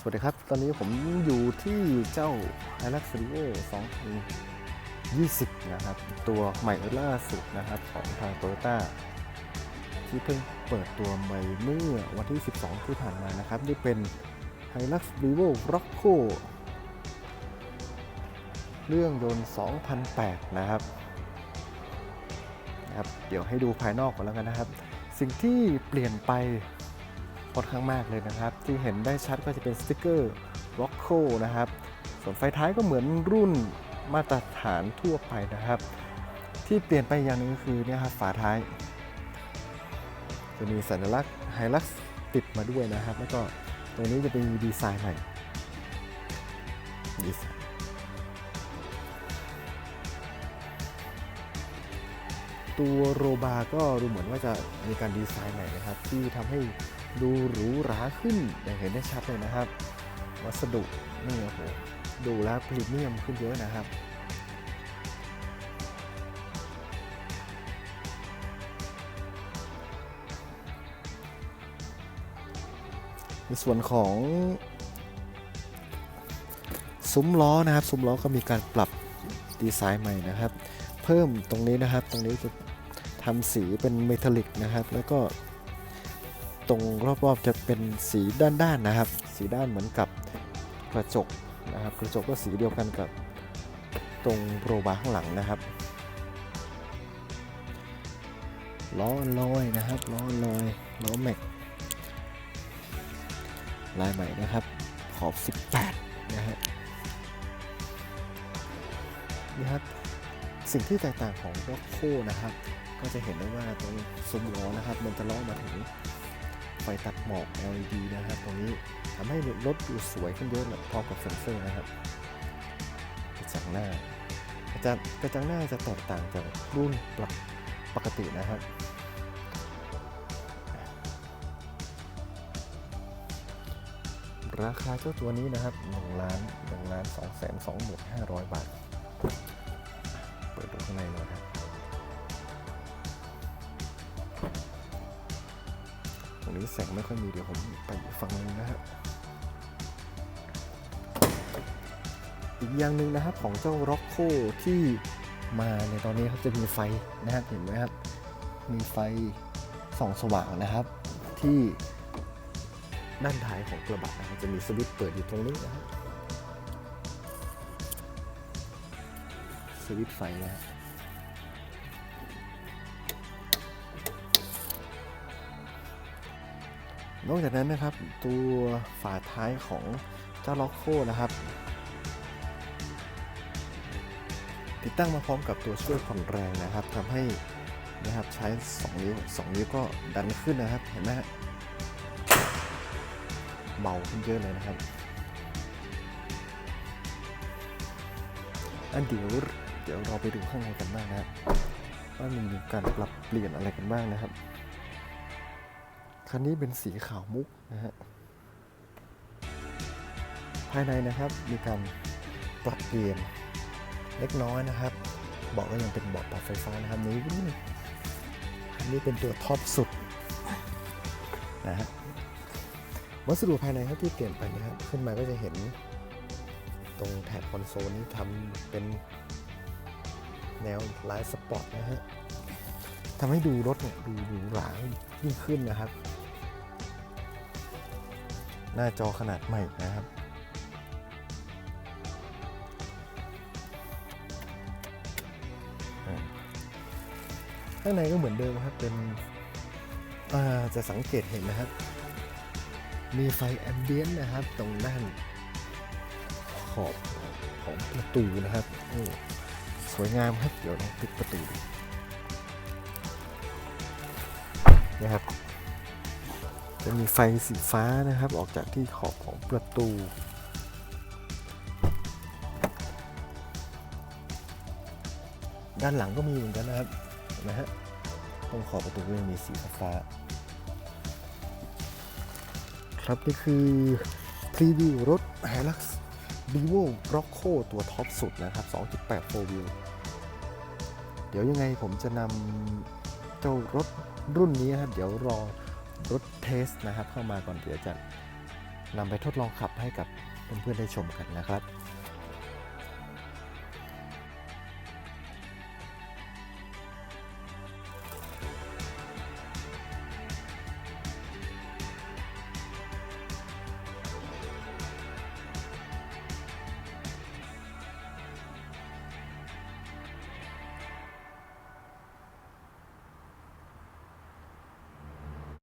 สวัสดีครับ ตอนนี้ผมอยู่ที่เจ้า h i l u x r e v o 2020 นะครับ ตัวใหม่ล่าสุดนะครับของทาง Toyota ที่เพิ่งเปิดตัวใหม่เมื่อวันที่ 12 ที่ผ่านมานะครับ นี่เป็น h i l u x r e v o Rocco เรื่องยนต์ 2008 นะครับนะครับ เดี๋ยวให้ดูภายนอกก่อนแล้วกันนะครับ สิ่งที่เปลี่ยนไป อนข้างมากเลยนะครับ ที่เห็นได้ชัดก็จะเป็นสติกเกอร์ Rocco นะครับ ส่วนไฟท้ายก็เหมือนรุ่นมาตรฐานทั่วไปนะครับ ที่เปลี่ยนไปอย่างหนึงก็คือเนี่ยครับฝาท้าย จะมีสัญลักษณ์ Hilux ติดมาด้วยนะครับ แล้วก็ตรงนี้จะเป็นดีไซน์ใหม่ดีไซน์ตัวโรบาก็ดูเหมือนว่าจะมีการดีไซน์ใหม่นะครับ ที่ทำให้ ดูหรูหราขึ้นอย่างเห็นได้ชัดเลยนะครับ วัสดุนี่โอ้โหดูแล้วพรีเมียมขึ้นเยอะนะครับในส่วนของซุ้มล้อนะครับ ซุ้มล้อก็มีการปรับดีไซน์ใหม่นะครับ เพิ่มตรงนี้นะครับ ตรงนี้จะทำสีเป็นเมทัลลิกนะครับ แล้วก็ ตรงรอบๆจะเป็นสีด้านๆนะครับ สีด้านเหมือนกับกระจกนะครับ กระจกก็สีเดียวกันกับตรงโรบาร์ข้างหลังนะครับล้อลอยนะครับล้อลอยล้อแม็กลายใหม่นะครับ ขอบ 18 นะฮะนี่ครับ สิ่งที่แตกต่างของ r o c c o นะครับ ก็จะเห็นได้ว่าตรงซุ้มล้อนะครับ มันจะล้อมาถึง ไฟตัดหมอก LED นะครับ ตรงนี้ทำให้รถดูสวยขึ้นเยอะพร้อมกับเซ็นเซอร์นะครับกระจังหน้ากระจังกระจังหน้าจะแตกต่างจากรุ่นปกปกตินะครับราคาเจ้าตัวนี้นะครับ1ล้าน1ล้าน2แสน2หมื่น500 บาท เปิดดูข้างในหน่อยครับ รงนี้แสงไม่ค่อยมีเดี๋ยวผมไปอีกฝั่งนึงนะครับอีกอย่างหนึ่งนะครับของเจ้า r o c c o ที่มาในตอนนี้ครับจะมีไฟนะครับเห็นไหมครับ มีไฟส่องสว่างนะครับ ที่ด้านท้ายของกระบะนะจะมีสวิตช์เปิดอยู่ตรงนี้นะครับสวิตช์ไฟนะฮะ นอกจากนั้นนะครับตัวฝาท้ายของเจ้าล็อกโคนะครับ ติดตั้งมาพร้อมกับตัวช่วยผ่อนแรงนะครับทำให้นะครับใช้ 2 นิ้ว 2 นิ้วก็ดันขึ้นนะครับเห็นไหมฮะเบาขึ้นเยอะเลยนะครับ อันเดี๋ยวเดี๋ยวเราไปดูข้างในกันบ้างนะครับว่ามันมีการปรับเปลี่ยนอะไรกันบ้างนะครับ คันนี้เป็นสีขาวมุกนะฮะ ภายในนะครับมีการปรับเปลี่ยนเล็กน้อยนะครับ เบาะก็ยังเป็นเบาะปรับไฟฟ้านะครับนี้อันนี้เป็นตัวท็อปสุดนะฮะ วัสดุภายในครับที่เปลี่ยนไปนะครับ ขึ้นมาก็จะเห็นตรงแถบคอนโซลนี้ทำเป็นแนวลายสปอร์ตนะฮะทำให้ดูรถเนี่ยดูหรูหรายิ่งขึ้นนะครับ หน้าจอขนาดใหม่นะครับ ข้างในก็เหมือนเดิมครับ เป็นจะสังเกตเห็นนะครับ มีไฟแอมเบียนต์นะครับ ตรงด้านขอบของประตูนะครับโอ้สวยงามครับ เดี๋ยวลองปิดประตูดูนะครับ จะมีไฟสีฟ้านะครับออกจากที่ขอบของประตูด้านหลังก็มีเหมือนกันนะครับเห็นไหมฮะตรงขอบประตูก็ยังมีสีฟ้า ครับนี่คือพรีวิวรถ Hilux Vivo Rocco ตัวท็อปสุดนะครับ 2.8 4 wheel เดี๋ยวยังไงผมจะนำเจ้ารถรุ่นนี้นะครับ เดี๋ยวรอ รถเทสนะครับเข้ามาก่อนเดี๋ยวจะนำไปทดลองขับให้กับเพื่อนๆได้ชมกันนะครับ